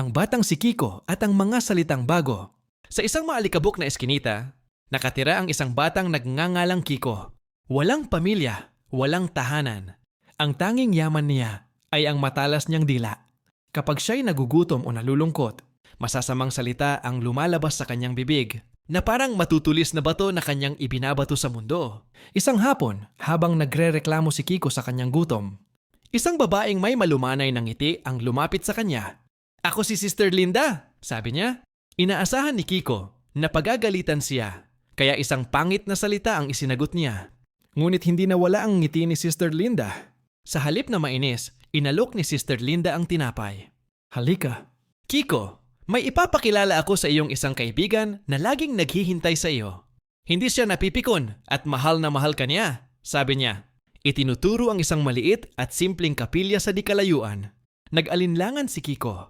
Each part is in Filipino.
ang batang si Kiko at ang mga salitang bago. Sa isang maalikabok na eskinita, nakatira ang isang batang nagngangalang Kiko. Walang pamilya, walang tahanan. Ang tanging yaman niya ay ang matalas niyang dila. Kapag siya'y nagugutom o nalulungkot, masasamang salita ang lumalabas sa kanyang bibig na parang matutulis na bato na kanyang ibinabato sa mundo. Isang hapon, habang nagre-reklamo si Kiko sa kanyang gutom, isang babaeng may malumanay ng ngiti ang lumapit sa kanya. Ako si Sister Linda, sabi niya. Inaasahan ni Kiko na pagagalitan siya, kaya isang pangit na salita ang isinagot niya. Ngunit hindi nawala ang ngiti ni Sister Linda. Sa halip na mainis, inalok ni Sister Linda ang tinapay. Halika. Kiko, may ipapakilala ako sa iyong isang kaibigan na laging naghihintay sa iyo. Hindi siya napipikon at mahal na mahal ka niya, sabi niya. Itinuturo ang isang maliit at simpleng kapilya sa dikalayuan. Nag-alinlangan si Kiko.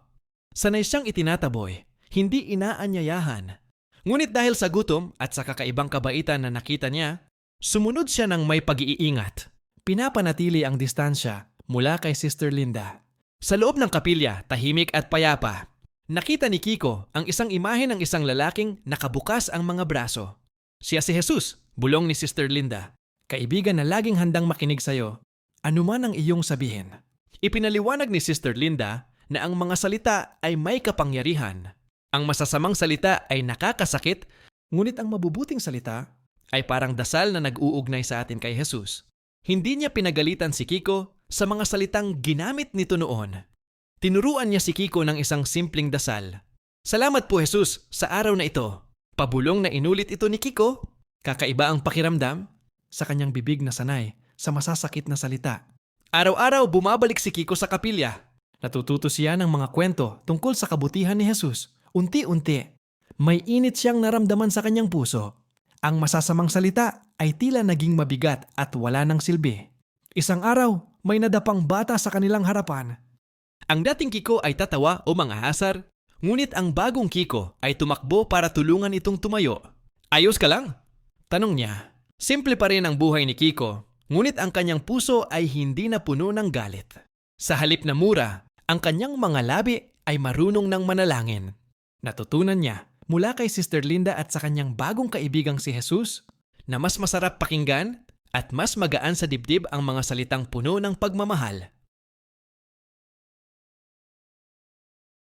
Sanay siyang itinataboy, hindi inaanyayahan. Ngunit dahil sa gutom at sa kakaibang kabaitan na nakita niya, sumunod siya ng may pag-iingat. Pinapanatili ang distansya mula kay Sister Linda. Sa loob ng kapilya, tahimik at payapa, nakita ni Kiko ang isang imahe ng isang lalaking nakabukas ang mga braso. Siya si Jesus, bulong ni Sister Linda. Kaibigan na laging handang makinig sa'yo, anuman ang iyong sabihin. Ipinaliwanag ni Sister Linda na ang mga salita ay may kapangyarihan. Ang masasamang salita ay nakakasakit, ngunit ang mabubuting salita ay parang dasal na nag-uugnay sa atin kay Jesus. Hindi niya pinagalitan si Kiko sa mga salitang ginamit nito noon. Tinuruan niya si Kiko ng isang simpleng dasal. Salamat po Jesus sa araw na ito. Pabulong na inulit ito ni Kiko. Kakaiba ang pakiramdam sa kanyang bibig na sanay sa masasakit na salita. Araw-araw bumabalik si Kiko sa kapilya. Natututo siya ng mga kwento tungkol sa kabutihan ni Jesus. Unti-unti, may init siyang naramdaman sa kanyang puso. Ang masasamang salita ay tila naging mabigat at wala ng silbi. Isang araw, may nadapang bata sa kanilang harapan. Ang dating Kiko ay tatawa o mga hasar, ngunit ang bagong Kiko ay tumakbo para tulungan itong tumayo. Ayos ka lang? Tanong niya. Simple pa rin ang buhay ni Kiko, ngunit ang kanyang puso ay hindi na puno ng galit. Sa halip na mura, ang kanyang mga labi ay marunong ng manalangin. Natutunan niya mula kay Sister Linda at sa kanyang bagong kaibigang si Jesus na mas masarap pakinggan at mas magaan sa dibdib ang mga salitang puno ng pagmamahal